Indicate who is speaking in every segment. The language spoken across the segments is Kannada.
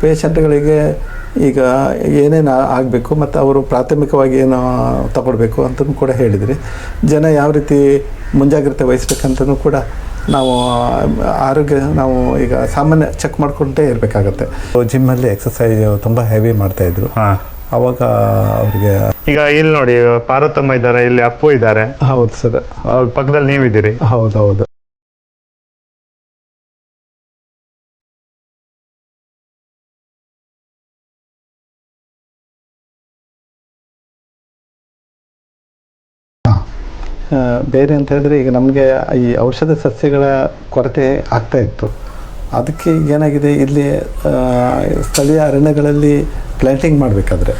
Speaker 1: ಪೇಷಂಟ್ಗಳಿಗೆ ಈಗ ಏನೇನು ಆಗಬೇಕು ಮತ್ತು ಅವರು ಪ್ರಾಥಮಿಕವಾಗಿ ಏನು ತಗೊಳ್ಬೇಕು ಅಂತಲೂ ಕೂಡ ಹೇಳಿದ್ರಿ. ಜನ ಯಾವ ರೀತಿ ಮುಂಜಾಗ್ರತೆ ವಹಿಸ್ಬೇಕಂತಲೂ ಕೂಡ ನಾವು ಆರೋಗ್ಯ ನಾವು ಈಗ ಸಾಮಾನ್ಯ ಚೆಕ್ ಮಾಡ್ಕೊಂಡೇ ಇರಬೇಕಾಗತ್ತೆ. ಜಿಮ್ಮಲ್ಲಿ ಎಕ್ಸಸೈಸ್ ತುಂಬ ಹೆವಿ ಮಾಡ್ತಾಯಿದ್ರು.
Speaker 2: ಹಾ.
Speaker 1: ಅವಾಗ ಅವರಿಗೆ
Speaker 2: ಈಗ ಇಲ್ಲಿ ನೋಡಿ ಪಾರ್ವತಮ್ಮ ಇದ್ದಾರೆ ಇಲ್ಲಿ ಅಪ್ಪು ಇದ್ದಾರೆ.
Speaker 1: ಹೌದು ಸರ್.
Speaker 2: ಅವ್ರ ಪಕ್ಕದಲ್ಲಿ ನೀವಿದ್ದೀರಿ.
Speaker 1: ಹೌದು ಬೇರೆ ಅಂತ ಹೇಳಿದ್ರೆ ಈಗ ನಮಗೆ ಈ ಔಷಧ ಸಸ್ಯಗಳ ಕೊರತೆ ಆಗ್ತಾ ಇತ್ತು. ಅದಕ್ಕೆ ಏನಾಗಿದೆ ಇಲ್ಲಿ ಸ್ಥಳೀಯ ಅರಣ್ಯಗಳಲ್ಲಿ ಪ್ಲ್ಯಾಂಟಿಂಗ್ ಮಾಡಬೇಕಾದ್ರೆ.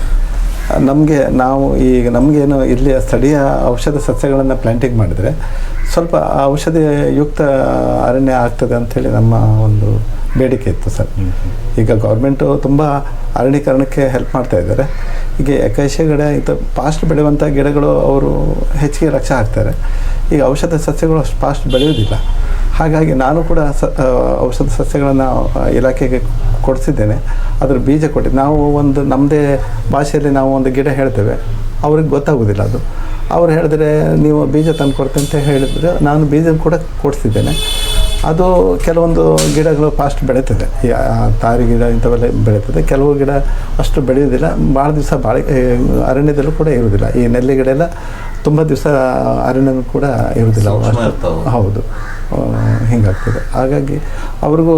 Speaker 1: ನಮಗೆ ನಾವು ಈಗ ನಮಗೇನು ಇಲ್ಲಿ ಸ್ಥಳೀಯ ಔಷಧ ಸಸ್ಯಗಳನ್ನು ಪ್ಲಾಂಟಿಂಗ್ ಮಾಡಿದರೆ ಸ್ವಲ್ಪ ಆ ಔಷಧಿಯುಕ್ತ ಅರಣ್ಯ ಆಗ್ತದೆ ಅಂಥೇಳಿ ನಮ್ಮ ಒಂದು ಬೇಡಿಕೆ ಇತ್ತು ಸರ್. ಈಗ ಗೌರ್ಮೆಂಟು ತುಂಬ ಅರಣ್ಯೀಕರಣಕ್ಕೆ ಹೆಲ್ಪ್ ಮಾಡ್ತಾ ಇದ್ದಾರೆ. ಈಗ ಏಕೈಷ ಗಿಡ ಇದು ಫಾಸ್ಟ್ ಬೆಳೆಯುವಂಥ ಗಿಡಗಳು ಅವರು ಹೆಚ್ಚಿಗೆ ರಕ್ಷೆ ಆಗ್ತಾರೆ. ಈಗ ಔಷಧ ಸಸ್ಯಗಳು ಅಷ್ಟು ಫಾಸ್ಟ್ ಬೆಳೆಯೋದಿಲ್ಲ ಹಾಗಾಗಿ ನಾನು ಕೂಡ ಸ ಔಷಧ ಸಸ್ಯಗಳನ್ನು ಇಲಾಖೆಗೆ ಕೊಡಿಸಿದ್ದೇನೆ. ಅದ್ರ ಬೀಜ ಕೊಟ್ಟಿದ್ದು ನಾವು ಒಂದು ನಮ್ಮದೇ ಭಾಷೆಯಲ್ಲಿ ನಾವು ಒಂದು ಗಿಡ ಹೇಳ್ತೇವೆ. ಅವ್ರಿಗೆ ಗೊತ್ತಾಗೋದಿಲ್ಲ ಅದು. ಅವ್ರು ಹೇಳಿದ್ರೆ ನೀವು ಬೀಜ ತಂದು ಕೊಡ್ತೆ ಅಂತ ಹೇಳಿದ್ರೆ ನಾನು ಬೀಜ ಕೂಡ ಕೊಡಿಸಿದ್ದೇನೆ. ಅದು ಕೆಲವೊಂದು ಗಿಡಗಳು ಫಾಸ್ಟ್ ಬೆಳೀತದೆ. ತಾರಿ ಗಿಡ ಇಂಥವೆಲ್ಲ ಬೆಳೀತದೆ. ಕೆಲವು ಗಿಡ ಅಷ್ಟು ಬೆಳೆಯೋದಿಲ್ಲ ಭಾಳ ದಿವಸ ಬಾಳೆ ಅರಣ್ಯದಲ್ಲೂ ಕೂಡ ಇರುವುದಿಲ್ಲ. ಈ ನೆಲ್ಲಿ ಗಿಡ ಎಲ್ಲ ತುಂಬ ದಿವಸ ಅರಣ್ಯನೂ ಕೂಡ ಇರುವುದಿಲ್ಲ. ಹೌದು. ಹಿಂಗಾಗ್ತದೆ. ಹಾಗಾಗಿ ಅವ್ರಿಗೂ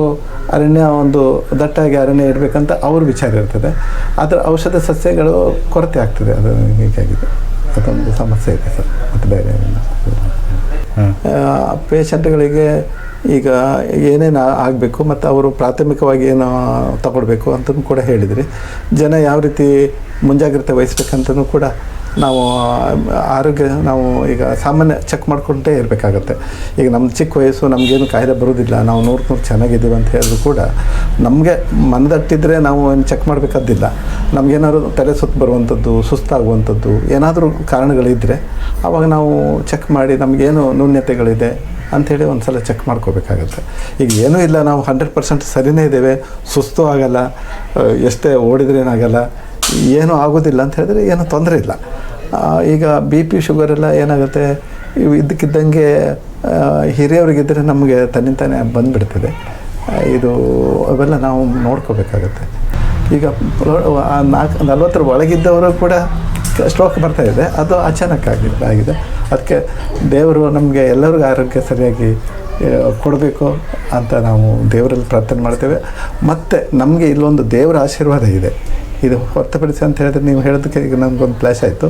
Speaker 1: ಅರಣ್ಯ ಒಂದು ದಟ್ಟಾಗಿ ಅರಣ್ಯ ಇರಬೇಕಂತ ಅವ್ರ ವಿಚಾರ ಇರ್ತದೆ. ಅದರ ಔಷಧ ಸಸ್ಯಗಳು ಕೊರತೆ ಆಗ್ತದೆ. ಅದು ಹೀಗಾಗಿದೆ. ಅದೊಂದು ಸಮಸ್ಯೆ ಇದೆ ಸರ್. ಮತ್ತು ಬೇರೆ. ಪೇಷಂಟ್ಗಳಿಗೆ ಈಗ ಏನೇನು ಆಗಬೇಕು ಮತ್ತು ಅವರು ಪ್ರಾಥಮಿಕವಾಗಿ ಏನು ತಗೊಳ್ಬೇಕು ಅಂತಲೂ ಕೂಡ ಹೇಳಿದ್ರಿ. ಜನ ಯಾವ ರೀತಿ ಮುಂಜಾಗ್ರತೆ ವಹಿಸ್ಬೇಕಂತಲೂ ಕೂಡ ನಾವು ಆರೋಗ್ಯ ನಾವು ಈಗ ಸಾಮಾನ್ಯ ಚೆಕ್ ಮಾಡಿಕೊಂಡೇ ಇರಬೇಕಾಗತ್ತೆ. ಈಗ ನಮ್ಮ ಚಿಕ್ಕ ವಯಸ್ಸು ನಮಗೇನು ಕಾಯಿಲೆ ಬರೋದಿಲ್ಲ. ನಾವು ನೂರು ನೂರು ಚೆನ್ನಾಗಿದ್ದೀವಿ ಅಂತ ಹೇಳಿದ್ರು ಕೂಡ ನಮಗೆ ಮನದಟ್ಟಿದ್ರೆ ನಾವು ಏನು ಚೆಕ್ ಮಾಡಬೇಕಾದಿಲ್ಲ ನಮಗೇನಾದ್ರು ತಲೆ ಸುತ್ತು ಬರುವಂಥದ್ದು, ಸುಸ್ತಾಗುವಂಥದ್ದು ಏನಾದರೂ ಕಾರಣಗಳಿದ್ದರೆ ಆವಾಗ ನಾವು ಚೆಕ್ ಮಾಡಿ ನಮಗೇನು ನ್ಯೂನ್ಯತೆಗಳಿದೆ ಅಂಥೇಳಿ ಒಂದು ಸಲ ಚೆಕ್ ಮಾಡ್ಕೋಬೇಕಾಗತ್ತೆ. ಈಗ ಏನೂ ಇಲ್ಲ, ನಾವು ಹಂಡ್ರೆಡ್ ಪರ್ಸೆಂಟ್ ಸರಿನೇ ಇದ್ದೇವೆ. ಸುಸ್ತು ಆಗಲ್ಲ. ಎಷ್ಟೇ ಓಡಿದ್ರೇನಾಗಲ್ಲ ಏನೂ ಆಗೋದಿಲ್ಲ ಅಂತ ಹೇಳಿದ್ರೆ ಏನೂ ತೊಂದರೆ ಇಲ್ಲ. ಈಗ ಬಿ ಪಿ ಎಲ್ಲ ಏನಾಗುತ್ತೆ? ಇವು ಇದ್ದಕ್ಕಿದ್ದಂಗೆ ಹಿರಿಯವ್ರಿಗಿದ್ದರೆ ನಮಗೆ ತನ್ನಿಂತಾನೆ ಬಂದುಬಿಡ್ತದೆ. ಇದು, ಅವೆಲ್ಲ ನಾವು ನೋಡ್ಕೋಬೇಕಾಗತ್ತೆ. ಈಗ ನಾಲ್ಕು, ನಲ್ವತ್ತರ ಒಳಗಿದ್ದವರು ಕೂಡ ಸ್ಟ್ರೋಕ್ ಬರ್ತಾಯಿದೆ ಅದು ಅಚಾನಕ್ ಆಗಿದೆ ಆಗಿದೆ. ಅದಕ್ಕೆ ದೇವರು ನಮಗೆ ಎಲ್ಲರಿಗೂ ಆರೋಗ್ಯ ಸರಿಯಾಗಿ ಕೊಡಬೇಕು ಅಂತ ನಾವು ದೇವರಲ್ಲಿ ಪ್ರಾರ್ಥನೆ ಮಾಡ್ತೇವೆ. ಮತ್ತು ನಮಗೆ ಇಲ್ಲೊಂದು ದೇವರ ಆಶೀರ್ವಾದ ಇದೆ. ಇದು ಹೊರತುಪಡಿಸಿ ಅಂತ ಹೇಳಿದ್ರೆ ನೀವು ಹೇಳೋದಕ್ಕೆ ಈಗ ನಮಗೊಂದು ಫ್ಲ್ಯಾಶ್ ಆಯಿತು.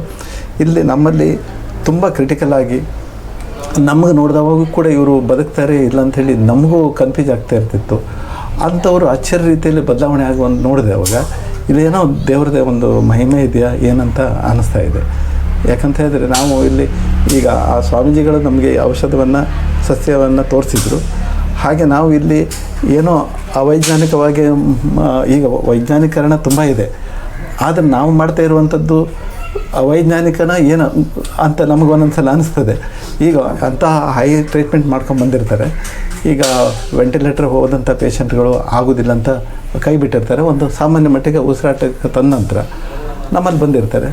Speaker 1: ಇಲ್ಲಿ ನಮ್ಮಲ್ಲಿ ತುಂಬ ಕ್ರಿಟಿಕಲ್ ಆಗಿ ನಮಗೆ ನೋಡಿದವಾಗೂ ಕೂಡ ಇವರು ಬದುಕ್ತಾರೆ ಇಲ್ಲ ಅಂಥೇಳಿ ನಮಗೂ ಕನ್ಫ್ಯೂಸ್ ಆಗ್ತಾ ಇರ್ತಿತ್ತು. ಅಂಥವ್ರು ಆಶ್ಚರ್ಯ ರೀತಿಯಲ್ಲಿ ಬದಲಾವಣೆ ಆಗುವ ನೋಡಿದೆ ಅವಾಗ. ಇಲ್ಲೇನೋ ದೇವ್ರದೇ ಒಂದು ಮಹಿಮೆ ಇದೆಯಾ, ಏನಂತ ಅನ್ನಿಸ್ತಾ ಇದೆ. ಯಾಕಂತ ಹೇಳಿದ್ರೆ ನಾವು ಇಲ್ಲಿ ಈಗ ಆ ಸ್ವಾಮೀಜಿಗಳು ನಮಗೆ ಔಷಧವನ್ನು, ಸಸ್ಯವನ್ನು ತೋರಿಸಿದ್ರು. ಹಾಗೆ ನಾವು ಇಲ್ಲಿ ಏನೋ ಅವೈಜ್ಞಾನಿಕವಾಗಿ ಈಗ ವೈಜ್ಞಾನಿಕರಣ ತುಂಬ ಇದೆ. ಆದರೆ ನಾವು ಮಾಡ್ತಾ ಇರುವಂಥದ್ದು ಅವೈಜ್ಞಾನಿಕನ ಏನು ಅಂತ ನಮಗೆ ಒಂದೊಂದ್ಸಲ ಅನಿಸ್ತದೆ. ಈಗ ಅಂತಹ ಹೈ ಟ್ರೀಟ್ಮೆಂಟ್ ಮಾಡ್ಕೊಂಡು ಬಂದಿರ್ತಾರೆ. ಈಗ ವೆಂಟಿಲೇಟರ್ ಹೋದಂಥ ಪೇಷಂಟ್ಗಳು ಆಗೋದಿಲ್ಲ ಅಂತ ಕೈ ಬಿಟ್ಟಿರ್ತಾರೆ. ಒಂದು ಸಾಮಾನ್ಯ ಮಟ್ಟಿಗೆ ಉಸಿರಾಟಕ್ಕೆ ತಂದ ನಂತರ ನಮ್ಮಲ್ಲಿ ಬಂದಿರ್ತಾರೆ.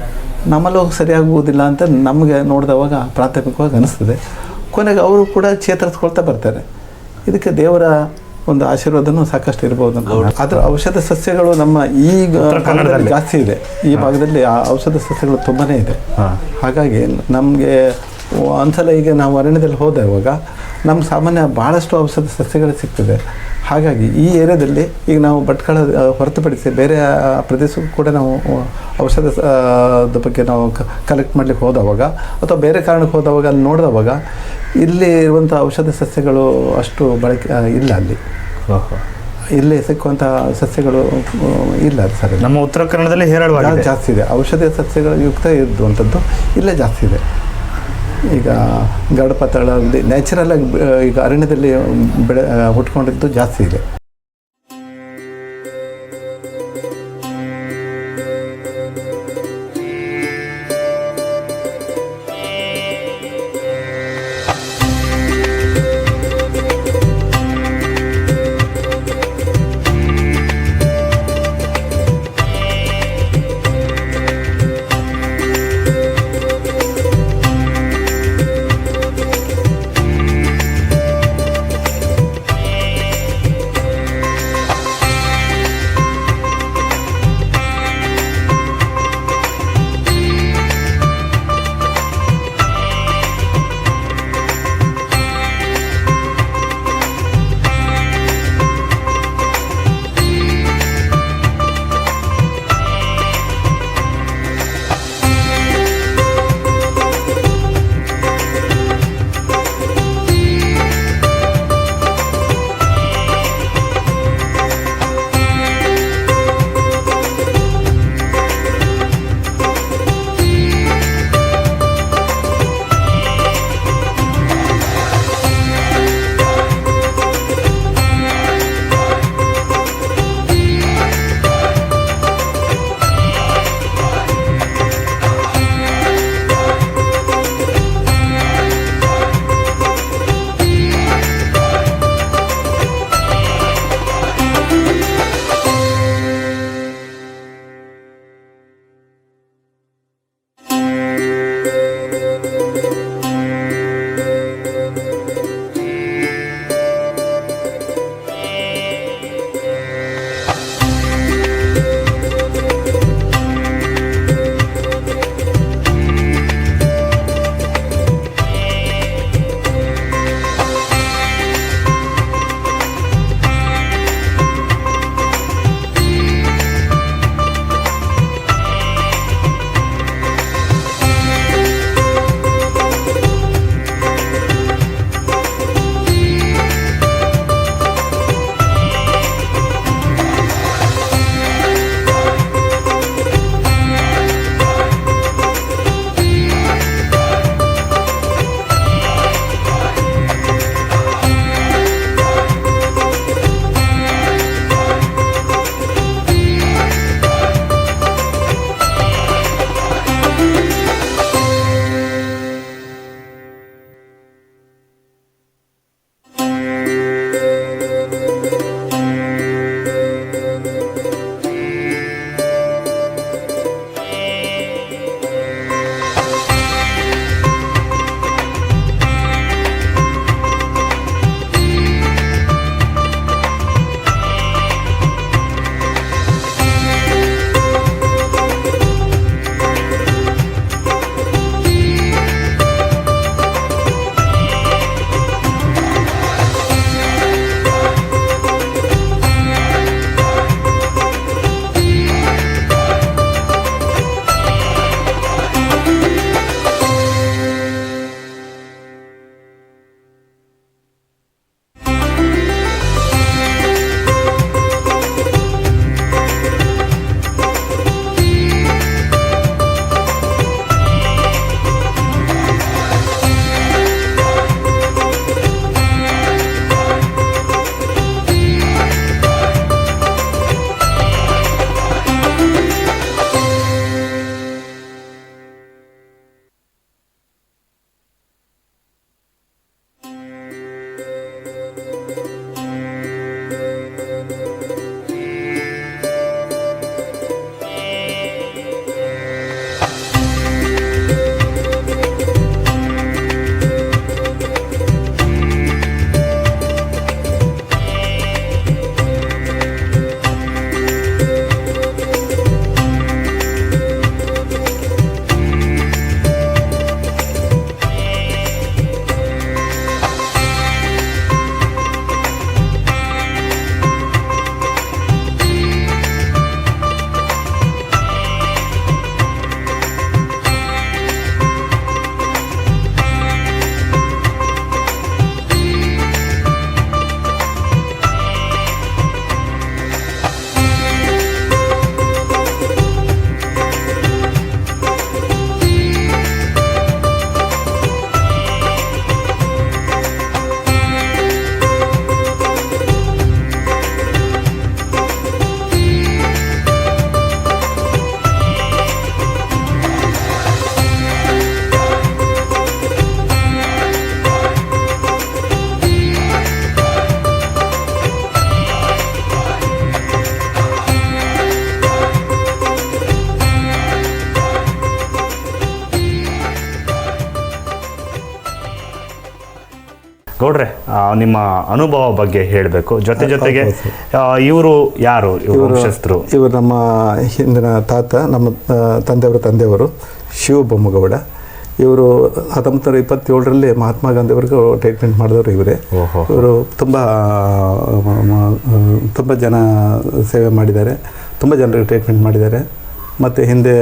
Speaker 1: ನಮ್ಮಲ್ಲೂ ಸರಿಯಾಗುವುದಿಲ್ಲ ಅಂತ ನಮಗೆ ನೋಡಿದವಾಗ ಪ್ರಾಥಮಿಕವಾಗಿ ಅನಿಸ್ತದೆ. ಕೊನೆಗೆ ಅವರು ಕೂಡ ಚೇತರಿಸ್ಕೊಳ್ತಾ ಬರ್ತಾರೆ. ಇದಕ್ಕೆ ದೇವರ ಒಂದು ಆಶೀರ್ವಾದನೂ ಸಾಕಷ್ಟು ಇರ್ಬೋದು ಅಂತ. ಅದರ ಔಷಧ ಸಸ್ಯಗಳು ನಮ್ಮ ಈಗ ಕನ್ನಡದಲ್ಲಿ. ಜಾಸ್ತಿ ಇದೆ. ಈ ಭಾಗದಲ್ಲಿ ಆ ಔಷಧ ಸಸ್ಯಗಳು ತುಂಬಾನೇ ಇದೆ. ಹಾಗಾಗಿ ನಮಗೆ ಒಂದ್ಸಲ ಈಗ ನಾವು ಅರಣ್ಯದಲ್ಲಿ ಹೋದ ಇವಾಗ ನಮ್ಮ ಸಾಮಾನ್ಯ ಭಾಳಷ್ಟು ಔಷಧ ಸಸ್ಯಗಳು ಸಿಗ್ತದೆ. ಹಾಗಾಗಿ ಈ ಏರಿಯಾದಲ್ಲಿ ಈಗ ನಾವು ಭಟ್ಕಳ ಹೊರತುಪಡಿಸಿ ಬೇರೆ ಪ್ರದೇಶಕ್ಕೂ ಕೂಡ ನಾವು ಔಷಧ ಸ- ಆ, ದ ಬಗ್ಗೆ ನಾವು ಕಲೆಕ್ಟ್ ಮಾಡ್ಲಿಕ್ಕೆ ಹೋದವಾಗ ಅಥವಾ ಬೇರೆ ಕಾರಣಕ್ಕೆ ಹೋದವಾಗ ಅಲ್ಲಿ ನೋಡಿದವಾಗ ಇಲ್ಲಿ ಇರುವಂಥ ಔಷಧ ಸಸ್ಯಗಳು ಅಷ್ಟು ಬಳಕೆ ಇಲ್ಲ ಅಲ್ಲಿ. ಇಲ್ಲಿ ಸಿಕ್ಕುವಂಥ ಸಸ್ಯಗಳು ಇಲ್ಲ ಸರ್.
Speaker 2: ನಮ್ಮ ಉತ್ತರ ಕನ್ನಡದಲ್ಲಿ ಹೇರಳವಾಗಿದೆ.
Speaker 1: ಜಾಸ್ತಿ ಇದೆ. ಔಷಧಿ ಸಸ್ಯಗಳ ಯುಕ್ತ ಇರುವಂಥದ್ದು ಇಲ್ಲೇ ಜಾಸ್ತಿ ಇದೆ. ಈಗ ಗಡಪತಳ ನ್ಯಾಚುರಲ್ ಆಗಿ ಈಗ ಅರಣ್ಯದಲ್ಲಿ ಬೆಳೆ ಹುಟ್ಕೊಂಡಿದ್ದು ಜಾಸ್ತಿ ಇದೆ.
Speaker 2: ನಿಮ್ಮ ಅನುಭವ ಬಗ್ಗೆ ಹೇಳಬೇಕು. ಜೊತೆ ಜೊತೆಗೆ ಇವರು ಯಾರು ಇವರು ವಂಶಸ್ಥರು?
Speaker 1: ಇವರು ನಮ್ಮ ಹಿಂದಿನ ತಾತ ನಮ್ಮ ತಂದೆಯವರು ತಂದೆಯವರ ಶಿವ ಬೊಮ್ಮಗೌಡ ಇವರು ಹತ್ತೊಂಬತ್ತು ನೂರ ಇಪ್ಪತ್ತೇಳರಲ್ಲಿ ಮಹಾತ್ಮ ಗಾಂಧಿವರೆಗೂ ಟ್ರೀಟ್ಮೆಂಟ್ ಮಾಡಿದವರು ಇವರೇ. ಇವರು ತುಂಬ ತುಂಬ ಜನ ಸೇವೆ ಮಾಡಿದ್ದಾರೆ. ತುಂಬ ಜನರಿಗೆ ಟ್ರೀಟ್ಮೆಂಟ್ ಮಾಡಿದ್ದಾರೆ. ಮತ್ತು ಹಿಂದೆ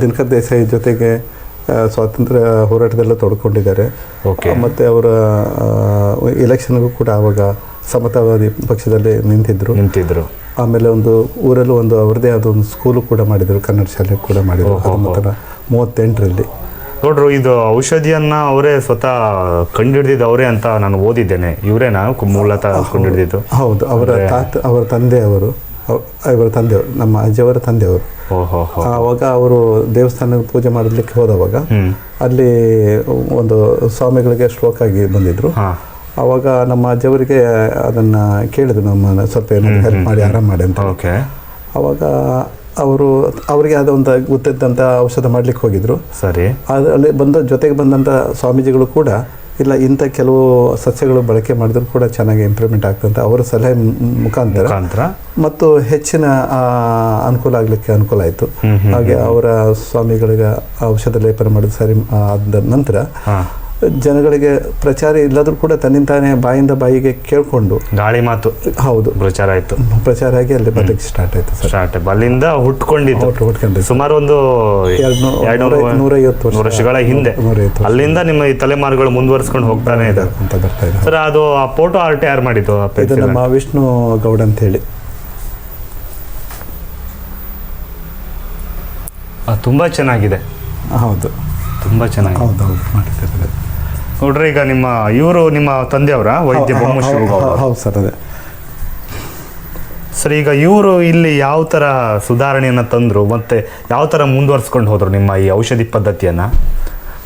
Speaker 1: ದಿನಕರ್ ದೇಸಾಯಿ ಜೊತೆಗೆ ಸ್ವಾತಂತ್ರ್ಯ ಹೋರಾಟದಲ್ಲ ತೊಡ್ಕೊಂಡಿದ್ದಾರೆ.
Speaker 2: ಮತ್ತೆ
Speaker 1: ಮತ್ತು ಅವರ ಎಲೆಕ್ಷನ್ಗೂ ಕೂಡ ಆವಾಗ ಸಮತಾವಾದಿ ಪಕ್ಷದಲ್ಲಿ ನಿಂತಿದ್ದರು
Speaker 2: ನಿಂತಿದ್ರು.
Speaker 1: ಆಮೇಲೆ ಒಂದು ಊರಲ್ಲೂ ಒಂದು ಅವ್ರದ್ದೇ ಆದ ಒಂದು ಸ್ಕೂಲು ಕೂಡ ಮಾಡಿದರು ಕನ್ನಡ ಶಾಲೆ ಕೂಡ ಮಾಡಿದರು. ಹತ್ತೊಂಬತ್ತರ ಮೂವತ್ತೆಂಟರಲ್ಲಿ.
Speaker 2: ನೋಡ್ರು ಇದು ಔಷಧಿಯನ್ನ ಅವರೇ ಸ್ವತಃ ಕಂಡುಹಿಡಿದಿದ್ದು ಅವರೇ ಅಂತ ನಾನು ಓದಿದ್ದೇನೆ. ಇವರೇ ನಾನು ಮೂಲತಃ ಕಂಡುಹಿಡಿದಿದ್ದು.
Speaker 1: ಹೌದು. ಅವರ ತಾತ ಅವರ ತಂದೆ ಅವರು. ಅವರ ತಂದೆಯವರು ನಮ್ಮ ಅಜ್ಜಿಯವರ ತಂದೆಯವರು. ಆವಾಗ ಅವರು ದೇವಸ್ಥಾನ ಪೂಜೆ ಮಾಡಲಿಕ್ಕೆ ಹೋದವಾಗ ಅಲ್ಲಿ ಒಂದು ಸ್ವಾಮಿಗಳಿಗೆ ಸ್ಟ್ರೋಕ್ ಆಗಿ ಬಂದಿದ್ರು. ಆವಾಗ ನಮ್ಮ ಅಜ್ಜಿಯವರಿಗೆ ಅದನ್ನ ಕೇಳಿದ್ರು ನಮ್ಮ ಸ್ವಲ್ಪ ಏನಾದ್ರು ಹೆಲ್ಪ್ ಮಾಡಿ ಆರಾಮ್ ಮಾಡಿ ಅಂತ.
Speaker 2: ಓಕೆ.
Speaker 1: ಅವಾಗ ಅವರು ಅವರಿಗೆ ಅದೊಂದು ಗೊತ್ತಿದ್ದಂಥ ಔಷಧ ಮಾಡ್ಲಿಕ್ಕೆ ಹೋಗಿದ್ರು.
Speaker 2: ಸರಿ.
Speaker 1: ಅದರಲ್ಲಿ ಅಲ್ಲಿ ಬಂದ ಜೊತೆಗೆ ಬಂದಂಥ ಸ್ವಾಮೀಜಿಗಳು ಕೂಡ ಇಲ್ಲ ಇಂಥ ಕೆಲವು ಸಸ್ಯಗಳು ಬಳಕೆ ಮಾಡಿದ್ರು ಕೂಡ ಚೆನ್ನಾಗಿ ಇಂಪ್ರೂವ್ಮೆಂಟ್ ಆಗ್ತಂತ ಅವರ ಸಲಹೆ ಮುಖಾಂತರ. ಮತ್ತು ಹೆಚ್ಚಿನ ಅನುಕೂಲ ಆಗಲಿಕ್ಕೆ ಅನುಕೂಲ ಆಯಿತು. ಹಾಗೆ ಅವರ ಸ್ವಾಮಿಗಳಿಗೆ ಔಷಧ ಲೇಪನ ಮಾಡಿದ ಸರಿ ಆದ ನಂತರ ಜನಗಳಿಗೆ ಪ್ರಚಾರ ಇಲ್ಲದ್ರೂ ಕೂಡ ತನ್ನಿಂತಾನೇ ಬಾಯಿಂದ ಬಾಯಿಗೆ ಕೇಳಿಕೊಂಡು
Speaker 2: ಗಾಳಿ ಮಾತು.
Speaker 1: ಹೌದು.
Speaker 2: ಪ್ರಚಾರ ಆಯ್ತು.
Speaker 1: ಪ್ರಚಾರ ಆಗಿ ಅಲ್ಲಿ ಬರ್ಲಿಕ್ಕೆ ಸ್ಟಾರ್ಟ್ ಆಯಿತು
Speaker 2: ಸ್ಟಾರ್ಟ್ ಅಲ್ಲಿಂದ ಹುಟ್ಕೊಂಡಿದ್ದು.
Speaker 1: ಹುಟ್ಕೊಂಡಿದ್ದು.
Speaker 2: ಸುಮಾರು ಒಂದು
Speaker 1: ನೂರೈವತ್ತು ವರ್ಷ.
Speaker 2: ವರ್ಷಗಳ ಹಿಂದೆ. ಅಲ್ಲಿಂದ ನಿಮ್ಮ ಈ ತಲೆಮಾರುಗಳು ಮುಂದುವರ್ಸ್ಕೊಂಡು ಹೋಗ್ತಾನೆ ಇದೆ
Speaker 1: ಅಂತ ಬರ್ತಾ ಇದೆ
Speaker 2: ಸರ್ ಅದು ಆ ಫೋಟೋ ಆರ್ಟ್ ಯಾರು ಮಾಡಿದ್ದು?
Speaker 1: ಇದು ನಮ್ಮ ವಿಷ್ಣು ಗೌಡ ಅಂತ ಹೇಳಿ
Speaker 2: ತುಂಬಾ ಚೆನ್ನಾಗಿದೆ.
Speaker 1: ಹೌದು.
Speaker 2: ತುಂಬಾ ಚೆನ್ನಾಗಿ
Speaker 1: ಹೌದು ಹೌದು. ಮಾಡಿದ್ದಾರೆ
Speaker 2: ನೋಡ್ರಿ ಈಗ ನಿಮ್ಮ ಇವರು ನಿಮ್ಮ ತಂದೆಯವರ? ವೈದ್ಯ
Speaker 1: ಹೌದು ಸರ್ ಅದೇ.
Speaker 2: ಸರ್ ಈಗ ಇವರು ಇಲ್ಲಿ ಯಾವ ಥರ ಸುಧಾರಣೆಯನ್ನು ತಂದರು? ಮತ್ತೆ ಯಾವ ಥರ ಮುಂದುವರ್ಸ್ಕೊಂಡು ಹೋದರು ನಿಮ್ಮ ಈ ಔಷಧಿ ಪದ್ಧತಿಯನ್ನು?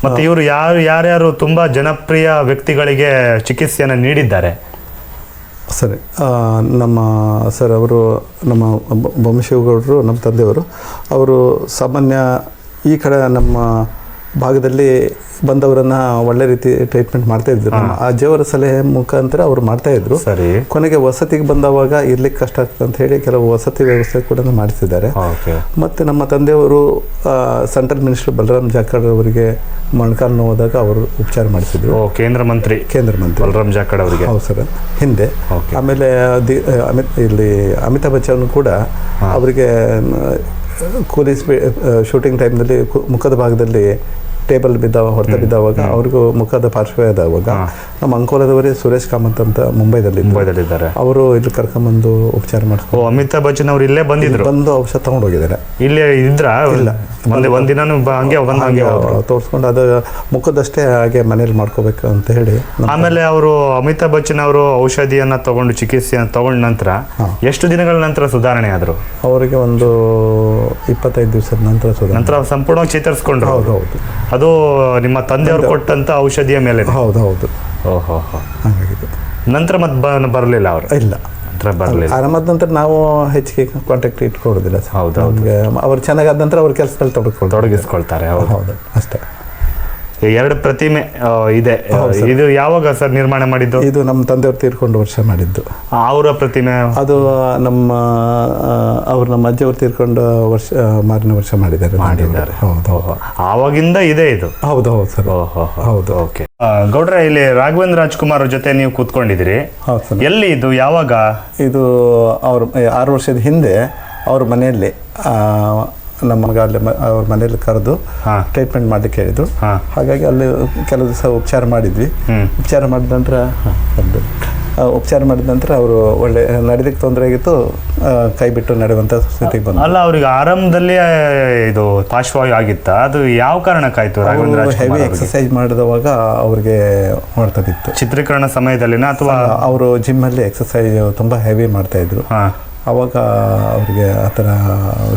Speaker 2: ಮತ್ತು ಇವರು ಯಾರು ಯಾರ್ಯಾರು ತುಂಬ ಜನಪ್ರಿಯ ವ್ಯಕ್ತಿಗಳಿಗೆ ಚಿಕಿತ್ಸೆಯನ್ನು ನೀಡಿದ್ದಾರೆ?
Speaker 1: ಸರಿ ನಮ್ಮ ಸರ್ ಅವರು ನಮ್ಮ ಬೊಮ್ಮಶಿವಗೌಡರು ನಮ್ಮ ತಂದೆಯವರು ಅವರು ಸಾಮಾನ್ಯ ಈ ಕಡೆ ನಮ್ಮ ಭಾಗದಲ್ಲಿ ಬಂದವರನ್ನು ಒಳ್ಳೆ ರೀತಿ ಟ್ರೀಟ್ಮೆಂಟ್ ಮಾಡ್ತಾ ಇದ್ರು. ಆ ಅಜ್ಜಿಯವರ ಸಲಹೆ ಮುಖಾಂತರ ಅವರು ಮಾಡ್ತಾ ಇದ್ರು.
Speaker 2: ಸರಿ.
Speaker 1: ಕೊನೆಗೆ ವಸತಿಗೆ ಬಂದವಾಗ ಇರ್ಲಿಕ್ಕೆ ಕಷ್ಟ ಆಗ್ತದೆ ಅಂತ ಹೇಳಿ ಕೆಲವು ವಸತಿ ವ್ಯವಸ್ಥೆ ಕೂಡ ಮಾಡಿಸಿದ್ದಾರೆ.
Speaker 2: ಓಕೆ.
Speaker 1: ಮತ್ತು ನಮ್ಮ ತಂದೆಯವರು ಸೆಂಟ್ರಲ್ ಮಿನಿಸ್ಟರ್ ಬಲರಾಮ್ ಜಾಖಡ್ ಅವರಿಗೆ ಮೊಣಕಾಲು ನೋವಾದಾಗ ಅವರು ಉಪಚಾರ ಮಾಡಿಸಿದ್ರು.
Speaker 2: ಕೇಂದ್ರ ಮಂತ್ರಿ.
Speaker 1: ಕೇಂದ್ರ ಮಂತ್ರಿ.
Speaker 2: ಬಲರಾಮ್ ಜಾಖಡ್ ಅವರಿಗೆ.
Speaker 1: ಹೌದು ಸರ್. ಹಿಂದೆ. ಆಮೇಲೆ ಇಲ್ಲಿ ಅಮಿತಾಬ್ ಬಚ್ಚನ್ ಕೂಡ ಅವರಿಗೆ ಕೂಲಿ ಶೂಟಿಂಗ್ ಟೈಮ್ನಲ್ಲಿ ಮುಖದ ಭಾಗದಲ್ಲಿ ಟೇಬಲ್ ಬಿದ್ದಾವ ಹೊಡೆತ ಬಿದ್ದಾವಾಗ ಅವ್ರಿಗೂ ಮುಖದ ಪಾರ್ಶ್ವೇ ಇದ್ದಾವಾಗ ನಮ್ಮ ಅಂಕೋಲದವರೇ ಸುರೇಶ್ ಕಾಮತ್ ಅಂತ ಮುಂಬೈದಲ್ಲಿ
Speaker 2: ಮುಂಬೈದಲ್ಲಿದ್ದಾರೆ.
Speaker 1: ಅವರು ಇಲ್ಲಿ ಕರ್ಕೊಂಬಂದು ಉಪಚಾರ
Speaker 2: ಮಾಡ್ಕೊಂಡು ಅಮಿತಾಬ್ ಬಚ್ಚನ್ ಅವ್ರು ಇಲ್ಲೇ ಬಂದಿದ್ರು?
Speaker 1: ಬಂದು ಔಷಧ ತಗೊಂಡು ಹೋಗಿದ್ದಾರೆ
Speaker 2: ಇಲ್ಲೇ ಇದ್ರ?
Speaker 1: ಇಲ್ಲ.
Speaker 2: ಒಂದೇ ಒಂದಿನಾನು ಬ- ಹಂಗೆ ಬಂದ ಹಂಗೆ.
Speaker 1: ತೋರಿಸ್ಕೊಂಡು ಅದು ಮುಖದಷ್ಟೇ ಹಾಗೆ ಮನೇಲಿ ಮಾಡ್ಕೋಬೇಕು ಅಂತ ಹೇಳಿ
Speaker 2: ಆಮೇಲೆ ಅವರು ಅಮಿತಾಬ್ ಬಚ್ಚನ್ ಅವರು ಔಷಧಿಯನ್ನ ತಗೊಂಡು ಚಿಕಿತ್ಸೆಯನ್ನು ತಗೊಂಡ ನಂತರ ಎಷ್ಟು ದಿನಗಳ ನಂತರ ಸುಧಾರಣೆ ಆದ್ರು?
Speaker 1: ಅವರಿಗೆ ಒಂದು ಇಪ್ಪತ್ತೈದು ದಿವಸದ ನಂತರ ಸುಧಾರಣೆ.
Speaker 2: ನಂತರ ಸಂಪೂರ್ಣವಾಗಿ ಚೇತರಿಸ್ಕೊಂಡ್ರು.
Speaker 1: ಹೌದು ಹೌದು.
Speaker 2: ಅದು ನಿಮ್ಮ ತಂದೆಯವರು ಕೊಟ್ಟಂತ ಔಷಧಿಯ ಮೇಲೆ.
Speaker 1: ಹೌದು ಹೌದು.
Speaker 2: ಓಹೋ
Speaker 1: ಹಾಗಾಗಿದೆ
Speaker 2: ನಂತರ ಮತ್ತೆ ಬರಲಿಲ್ಲ ಅವರು?
Speaker 1: ಇಲ್ಲ.
Speaker 2: ನಂತರ ಬರಲಿಲ್ಲ.
Speaker 1: ಆರಾಮಾದ ನಂತರ ನಾವು ಹೆಚ್ಚಿಗೆ ಕಾಂಟ್ಯಾಕ್ಟ್ ಇಟ್ಕೊಡೋದಿಲ್ಲ ಸರ್.
Speaker 2: ಹೌದು.
Speaker 1: ನಮ್ಗೆ ಅವ್ರು ಚೆನ್ನಾಗಾದ ನಂತರ ಅವ್ರ ಕೆಲಸದಲ್ಲಿ ತೊಡಗಿಸ್ಕೊಳ್ತಾರೆ.
Speaker 2: ತೊಡಗಿಸ್ಕೊಳ್ತಾರೆ ಹೌದು.
Speaker 1: ಹೌದು ಅಷ್ಟೇ.
Speaker 2: ಎರಡು ಪ್ರತಿಮೆ ಆ, ಇದೆ. ಇದು ಯಾವಾಗ ಸರ್ ನಿರ್ಮಾಣ ಮಾಡಿದ್ದು?
Speaker 1: ಇದು ನಮ್ಮ ತಂದೆಯವ್ರು ತೀರ್ಕೊಂಡು ವರ್ಷ ಮಾಡಿದ್ದು.
Speaker 2: ಅವರ ಪ್ರತಿಮೆ?
Speaker 1: ಅದು ನಮ್ಮ ಅವ್ರ ನಮ್ಮ ಅಜ್ಜಿಯವ್ರು ತೀರ್ಕೊಂಡು ವರ್ಷ ಮಾರಿನ ವರ್ಷ ಮಾಡಿದ್ದಾರೆ
Speaker 2: ಮಾಡಿದ್ದಾರೆ.
Speaker 1: ಹೌದು ಹೌದು.
Speaker 2: ಆವಾಗಿಂದ ಇದೆ ಇದು?
Speaker 1: ಹೌದು ಹೌದು ಸರ್. ಹೌದು.
Speaker 2: ಓಕೆ. ಗೌಡ್ರ ಇಲ್ಲಿ ರಾಘವೇಂದ್ರ ರಾಜ್ಕುಮಾರ್ ಅವ್ರ ಜೊತೆ ನೀವು ಕೂತ್ಕೊಂಡಿದ್ದೀರಿ.
Speaker 1: ಹೌದು ಸರ್.
Speaker 2: ಎಲ್ಲಿ ಇದು ಯಾವಾಗ?
Speaker 1: ಇದು ಅವ್ರ ಆರು ವರ್ಷದ ಹಿಂದೆ ಅವ್ರ ಮನೆಯಲ್ಲಿ ಆ, ನಮ್ಮ ಮಗ ಅಲ್ಲಿ ಅವ್ರ ಮನೇಲಿ ಕರೆದು. ಟ್ರೀಟ್ಮೆಂಟ್ ಮಾಡಲಿಕ್ಕೆ ಹೇಳಿದ್ರು. ಹಾಗಾಗಿ ಅಲ್ಲಿ ಕೆಲವು ದಿವಸ ಉಪಚಾರ ಮಾಡಿದ್ವಿ. ಉಪಚಾರ ಮಾಡಿದ ನಂತರ ಉಪಚಾರ ಮಾಡಿದ ನಂತರ ಅವರು ಒಳ್ಳೆ ನಡೆದಕ್ಕೆ ತೊಂದರೆ ಆಗಿತ್ತು ಕೈ ಬಿಟ್ಟು ನಡೆಯುವಂತ ಸ್ಥಿತಿಗೆ ಬಂದ
Speaker 2: ಅಲ್ಲ ಅವ್ರಿಗೆ ಆರಂಭದಲ್ಲಿ ಇದು ಪಾರ್ಶ್ವವಾಯು ಆಗಿತ್ತ? ಅದು ಯಾವ ಕಾರಣಕ್ಕಾಯ್ತು
Speaker 1: ಹೆವಿ
Speaker 2: ಎಕ್ಸರ್ಸೈಸ್
Speaker 1: ಎಕ್ಸಸೈಸ್ ಮಾಡಿದವಾಗ ಅವ್ರಿಗೆ ಮಾಡ್ತಾ ಬಿತ್ತು
Speaker 2: ಚಿತ್ರೀಕರಣ ಸಮಯದಲ್ಲಿನ ಅಥವಾ
Speaker 1: ಅವರು ಜಿಮ್ಮಲ್ಲಿ ಎಕ್ಸಸೈಸ್ ತುಂಬ ಹೆವಿ ಮಾಡ್ತಾ ಇದ್ರು. ಅವಾಗ ಅವರಿಗೆ ಆ ಥರ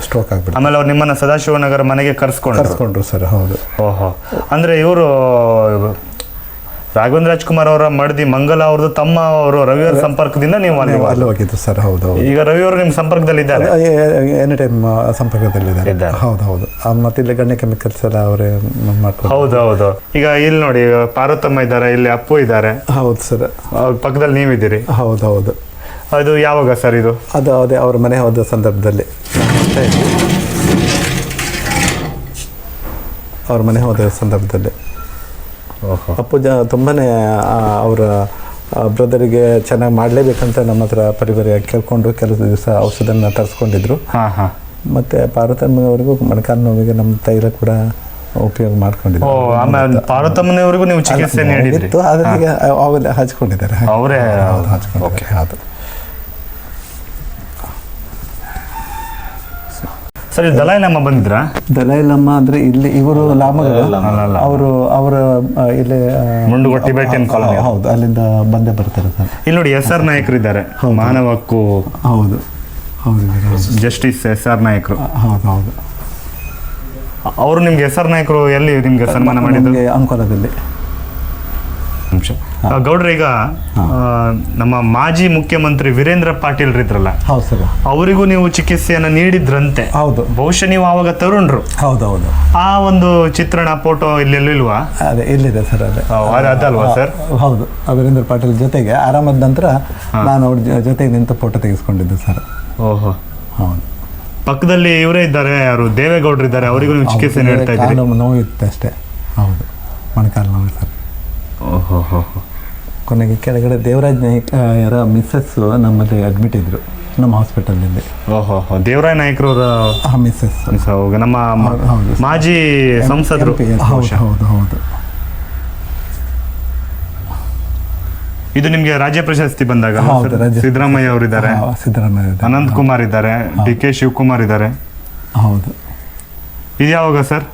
Speaker 1: ಸ್ಟ್ರೋಕ್ ಆಗ್ಬಿಟ್ಟು
Speaker 2: ಆಮೇಲೆ ಅವ್ರು ನಿಮ್ಮನ್ನು ಸದಾಶಿವನಗರ ಮನೆಗೆ ಕರ್ಸ್ಕೊಂಡು
Speaker 1: ಕರ್ಸ್ಕೊಂಡ್ರು ಸರ್ ಹೌದು.
Speaker 2: ಓಹೋ. ಅಂದ್ರೆ ಇವರು ರಾಘವೇಂದ್ರ ರಾಜ್ಕುಮಾರ್ ಅವರ ಮಡದಿ ಮಂಗಲ ಅವ್ರದ್ದು ತಮ್ಮ ಅವರು ರವಿಯವರ ಸಂಪರ್ಕದಿಂದ ನೀವು ಅಲ್ಲಿ
Speaker 1: ನೀವು ಅಲ್ಲಿ ಹೋಗಿದ್ದು ಸರ್ ಹೌದು ಹೌದು.
Speaker 2: ಈಗ ರವಿಯವರು ನಿಮ್ಮ ಸಂಪರ್ಕದಲ್ಲಿ ಇದ್ದಾರೆ
Speaker 1: ಎನಿ ಟೈಮ್ ಸಂಪರ್ಕದಲ್ಲಿದ್ದಾರೆ.
Speaker 2: ಇದ್ದಾರೆ.
Speaker 1: ಹೌದು ಹೌದು. ಆ, ಮತ್ತೆ ಇಲ್ಲಿ ಗಣ್ಯ ಕೆಮಿಕಲ್ಸ್ ಎಲ್ಲ ಅವರೇ ಮಾಡ್ಕೊಂಡು
Speaker 2: ಹೌದು ಹೌದು. ಈಗ ಇಲ್ಲಿ ನೋಡಿ ಪಾರ್ವತಮ್ಮ ಇದ್ದಾರೆ ಇಲ್ಲಿ ಅಪ್ಪು ಇದ್ದಾರೆ.
Speaker 1: ಹೌದು ಸರ್.
Speaker 2: ಅವ್ರ ಪಕ್ಕದಲ್ಲಿ ನೀವಿದ್ದೀರಿ.
Speaker 1: ಹೌದು ಹೌದು.
Speaker 2: ಅದು ಯಾವಾಗ ಸರ್ ಇದು?
Speaker 1: ಅದು ಅದೇ ಅವ್ರ ಮನೆ ಹೋದ ಸಂದರ್ಭದಲ್ಲಿ. ಅವ್ರ ಮನೆ ಹೋದ ಸಂದರ್ಭದಲ್ಲಿ.
Speaker 2: ಓಹೋ.
Speaker 1: ಅಪ್ಪು ಜ ತುಂಬಾ ಅವರ ಬ್ರದರಿಗೆ ಚೆನ್ನಾಗಿ ಮಾಡಲೇಬೇಕಂತ ನಮ್ಮ ಹತ್ರ ಪರಿವಾರ ಕೇಳ್ಕೊಂಡು ಕೆಲವು ದಿವಸ ಔಷಧನ ತರಿಸ್ಕೊಂಡಿದ್ರು. ಮತ್ತೆ ಪಾರ್ವತಮ್ಮನವರಿಗೂ ಮೊಣಕಾಲು ನೋವಿಗೆ ನಮ್ಮ ತೈಲ ಕೂಡ ಉಪಯೋಗ ಮಾಡ್ಕೊಂಡಿದ್ದಾರೆ
Speaker 2: ಆಮೇಲೆ ಪಾರ್ವತಮ್ಮನವರಿಗೂ ನೀವು ಚಿಕಿತ್ಸೆ
Speaker 1: ನೀಡಿತ್ತು ಅವೆಲ್ಲ ಹಚ್ಕೊಂಡಿದ್ದಾರೆ.
Speaker 2: ಅವರೇ
Speaker 1: ಹೌದು ಹಚ್ಕೊಂಡಿದ್ದಾರೆ. ಹೌದು.
Speaker 2: ಸರ್ ದಲೈ ಲಾಮ ಬಂದಿದ್ರ?
Speaker 1: ದಲೈ ಲಮ್ಮ ಅಂದ್ರೆ ಇಲ್ಲಿ ಇವರು ಲಾಮಗಳು ಅವರು ಅವರ ಇಲ್ಲಿ
Speaker 2: ಮುಂಡುಗೋ ಟಿಬೆಟಿಯನ್ ಕಾಲೋನಿ
Speaker 1: ಹೌದು ಅಲ್ಲಿಂದ ಬಂದೇ ಬರ್ತಾರೆ ಸರ್.
Speaker 2: ಇಲ್ಲಿ ನೋಡಿ ಎಸ್ ಆರ್ ನಾಯಕರು ಇದ್ದಾರೆ ಮಾನವ ಹಕ್ಕು
Speaker 1: ಹೌದು ಹೌದು.
Speaker 2: ಜಸ್ಟಿಸ್ ಎಸ್ ಆರ್ ನಾಯಕರು
Speaker 1: ಹೌದು ಹೌದು.
Speaker 2: ಅವರು ನಿಮ್ಗೆ ಎಸ್ ಆರ್ ನಾಯಕರು ಎಲ್ಲಿ ನಿಮ್ಗೆ ಸನ್ಮಾನ ಮಾಡಿದ್ರು
Speaker 1: ನಮಗೆ ಅಂಕೋಲದಲ್ಲಿ.
Speaker 2: ನಿಮಿಷ. ಗೌಡ್ರ ಈಗ ನಮ್ಮ ಮಾಜಿ ಮುಖ್ಯಮಂತ್ರಿ ವೀರೇಂದ್ರ ಪಾಟೀಲ್ ಇದ್ರಲ್ಲ
Speaker 1: ಹೌದು ಸರ್.
Speaker 2: ಅವರಿಗೂ ನೀವು ಚಿಕಿತ್ಸೆಯನ್ನು ನೀಡಿದ್ರಂತೆ.
Speaker 1: ಹೌದು.
Speaker 2: ಬಹುಶಃ ನೀವು ಆವಾಗ ತರುಣ್ರು.
Speaker 1: ಹೌದು ಹೌದು.
Speaker 2: ಆ ಒಂದು ಚಿತ್ರಣ ಫೋಟೋ ಇಲ್ವಾ?
Speaker 1: ಅದೇ ಇಲ್ಲಿದೆ ಸರ್ ಅದೇ.
Speaker 2: ಅದಲ್ವಾ ಸರ್?
Speaker 1: ಹೌದು ವೀರೇಂದ್ರ ಪಾಟೀಲ್ ಜೊತೆಗೆ ಆರಾಮದ ನಂತರ ನಾನು ಅವ್ರ ಜೊತೆಗೆ ನಿಂತು ಫೋಟೋ ತೆಗೆಸ್ಕೊಂಡಿದ್ದೆ ಸರ್.
Speaker 2: ಓಹೋ.
Speaker 1: ಹೌದು.
Speaker 2: ಪಕ್ಕದಲ್ಲಿ ಇವರೇ ಇದ್ದಾರೆ ಯಾರು? ದೇವೇಗೌಡರು ಇದ್ದಾರೆ ಅವರಿಗೂ ನೀವು ಚಿಕಿತ್ಸೆ ನೀಡ್ತಾ ಇದ್ದೀರಿ.
Speaker 1: ನೋವು ಇತ್ತು ಅಷ್ಟೇ ಹೌದು ಮೊಣಕಾಲು ನೋವು ಸರ್. ಕೊನೆಗೆ ಕೆಳಗಡೆ ದೇವರಾಜ್ ನಾಯಕ್ ಯಾರ ಮಿಸ್ಸಸ್ ನಮ್ಮಲ್ಲಿ ಅಡ್ಮಿಟ್ ಇದ್ರು ನಮ್ಮ ಹಾಸ್ಪಿಟಲಲ್ಲಿ
Speaker 2: ಓಹೋ. ದೇವರಾಯ ನಾಯಕರವರ
Speaker 1: ಮಿಸ್ಸಸ್.
Speaker 2: ನಮ್ಮ ಮಾಜಿ ಸಂಸದರು.
Speaker 1: ಹೌದು ಹೌದು ಹೌದು.
Speaker 2: ಇದು ನಿಮ್ಗೆ ರಾಜ್ಯ ಪ್ರಶಸ್ತಿ ಬಂದಾಗ ಸಿದ್ದರಾಮಯ್ಯ ಅವರಿದ್ದಾರೆ.
Speaker 1: ಸಿದ್ದರಾಮಯ್ಯ ಇದ್ದಾರೆ.
Speaker 2: ಅನಂತ್ ಕುಮಾರ್ ಇದ್ದಾರೆ ಡಿ ಕೆ ಶಿವಕುಮಾರ್ ಇದ್ದಾರೆ.
Speaker 1: ಹೌದು.
Speaker 2: ಇದು ಯಾವಾಗ ಸರ್?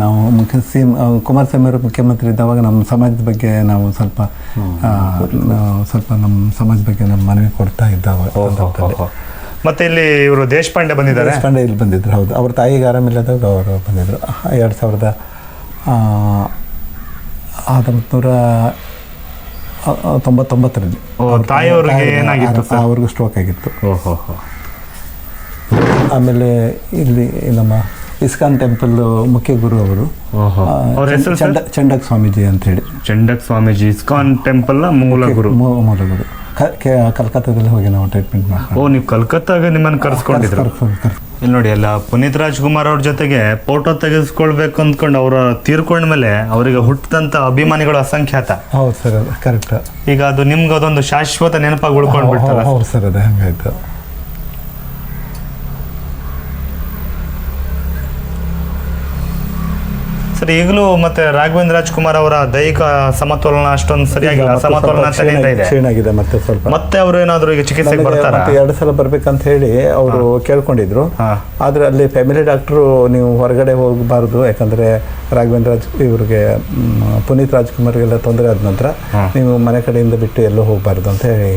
Speaker 1: ನಾವು ಮುಖ್ಯ ಸಿ ಕುಮಾರಸ್ವಾಮಿ ಅವರು ಮುಖ್ಯಮಂತ್ರಿ ಇದ್ದಾವಾಗ ನಮ್ಮ ಸಮಾಜದ ಬಗ್ಗೆ ನಾವು ಸ್ವಲ್ಪ ಸ್ವಲ್ಪ ನಮ್ಮ ಸಮಾಜ ಬಗ್ಗೆ ನಮ್ಮ ಮನವಿ ಕೊಡ್ತಾ ಇದ್ದಾವೆ
Speaker 2: ಮತ್ತೆ ಇಲ್ಲಿ ಇವರು ದೇಶಪಾಂಡೆ ಬಂದಿದ್ದಾರೆ.
Speaker 1: ದೇಶಪಾಂಡೆ ಇಲ್ಲಿ ಬಂದಿದ್ರು ಹೌದು. ಅವ್ರ ತಾಯಿಗೆ ಆರಾಮಿಲ್ಲದಾಗ ಅವರು ಬಂದಿದ್ರು. ಎರಡು ಸಾವಿರದ ಹತ್ತೊಂಬತ್ತು ನೂರ ತೊಂಬತ್ತೊಂಬತ್ತರಲ್ಲಿ.
Speaker 2: ತಾಯಿಯವ್ರಿಗೆ ಏನಾಗಿತ್ತು
Speaker 1: ಅವ್ರಿಗೂ ಸ್ಟ್ರೋಕ್ ಆಗಿತ್ತು. ಆಮೇಲೆ ಇಲ್ಲಿ ನಮ್ಮ ಇಸ್ಕಾನ್ ಟೆಂಪಲ್ ಮುಖ್ಯ ಗುರು ಅವರು.
Speaker 2: ಓಹೋ. ಅವ್ರ ಹೆಸರು
Speaker 1: ಚಂಡ ಚಂಡಕ್ ಸ್ವಾಮೀಜಿ ಅಂತ ಹೇಳಿ.
Speaker 2: ಚಂಡಕ್ ಸ್ವಾಮೀಜಿ ಇಸ್ಕಾನ್ ಟೆಂಪಲ್ ಮೂಲ ಗುರು.
Speaker 1: ಮೂಲ ಗುರು. ಕಲ್ಕತ್ತಾದಲ್ಲಿ ಹೋಗಿ ನಾವು ಟ್ರೀಟ್ಮೆಂಟ್
Speaker 2: ಓ ನೀವು ಕಲ್ಕತ್ತಾಗ ನಿಮ್ಮನ್ನು ಕರ್ಸ್ಕೊಂಡಿದ್ರು? ಇಲ್ಲಿ ನೋಡಿ ಅಲ್ಲ ಪುನೀತ್ ರಾಜ್ಕುಮಾರ್ ಅವ್ರ ಜೊತೆಗೆ ಫೋಟೋ ತೆಗೆಸ್ಕೊಳ್ಬೇಕು ಅಂದ್ಕೊಂಡು ಅವರ ತೀರ್ಕೊಂಡ ಮೇಲೆ ಅವರಿಗೆ ಹುಟ್ಟಿದಂತ ಅಭಿಮಾನಿಗಳು ಅಸಂಖ್ಯಾತ.
Speaker 1: ಹೌದು ಸರ್ ಅದು ಕರೆಕ್ಟ್
Speaker 2: ಈಗ ಅದು ನಿಮ್ಗೆ ಅದೊಂದು ಶಾಶ್ವತ ನೆನಪಾಗಿ ಉಳ್ಕೊಂಡು ಬಿಡ್ತಾರೆ
Speaker 1: ಹೌದು ಸರ್ ಅದೇ ಹಂಗಾಯ್ತು.
Speaker 2: ಸರ್ ಈಗಲೂ ಮತ್ತೆ ರಾಘವೇಂದ್ರ ರಾಜ್ಕುಮಾರ್ ಅವರ ದೈಹಿಕ ಸಮತೋಲನ ಅಷ್ಟೊಂದು ಸರಿಯಾಗಿಲ್ಲ
Speaker 1: ಸಮತೋಲನ
Speaker 2: ಕ್ಷೀಣಾಗಿದೆ ಇದೆ.
Speaker 1: ಮತ್ತೆ ಸ್ವಲ್ಪ.
Speaker 2: ಮತ್ತೆ ಅವರು ಏನಾದರೂ ಈಗ ಚಿಕಿತ್ಸೆಗೆ ಬರ್ತಾರೆ?
Speaker 1: ಮತ್ತೆ ಎರಡು ಸಲ ಬರ್ಬೇಕಂತ ಹೇಳಿ ಅವರು ಕೇಳ್ಕೊಂಡಿದ್ರು. ಆದ್ರೆ ಅಲ್ಲಿ ಫ್ಯಾಮಿಲಿ ಡಾಕ್ಟ್ರು ನೀವು ಹೊರಗಡೆ ಹೋಗಬಾರದು ಯಾಕಂದ್ರೆ ರಾಘವೇಂದ್ರ ರಾಜ್ ಇವ್ರಿಗೆ ಪುನೀತ್ ರಾಜ್ಕುಮಾರ್ಗೆಲ್ಲ ತೊಂದರೆ ಆದ ನಂತರ ನೀವು ಮನೆ ಕಡೆಯಿಂದ ಬಿಟ್ಟು ಎಲ್ಲೂ ಹೋಗಬಾರ್ದು ಅಂತ ಹೇಳಿ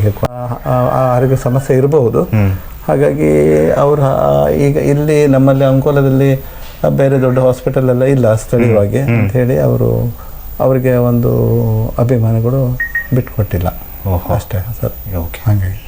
Speaker 1: ಆರೋಗ್ಯ ಸಮಸ್ಯೆ ಇರಬಹುದು. ಹಾಗಾಗಿ ಅವ್ರ ಈಗ ಇಲ್ಲಿ ನಮ್ಮಲ್ಲಿ ಅಂಕೋಲದಲ್ಲಿ ಬೇರೆ ದೊಡ್ಡ ಹಾಸ್ಪಿಟಲ್ ಎಲ್ಲ ಇಲ್ಲ ಸ್ಥಳೀಯವಾಗಿ ಅಂತ ಹೇಳಿ ಅವರು ಅವರಿಗೆ ಒಂದು ಅಭಿಮಾನಿಗಳು ಬಿಟ್ಕೊಟ್ಟಿಲ್ಲ.
Speaker 2: ಓಹೋ.
Speaker 1: ಅಷ್ಟೇ ಸರ್.
Speaker 2: ಓಕೆ.
Speaker 1: ಹಾಗಾಗಿ.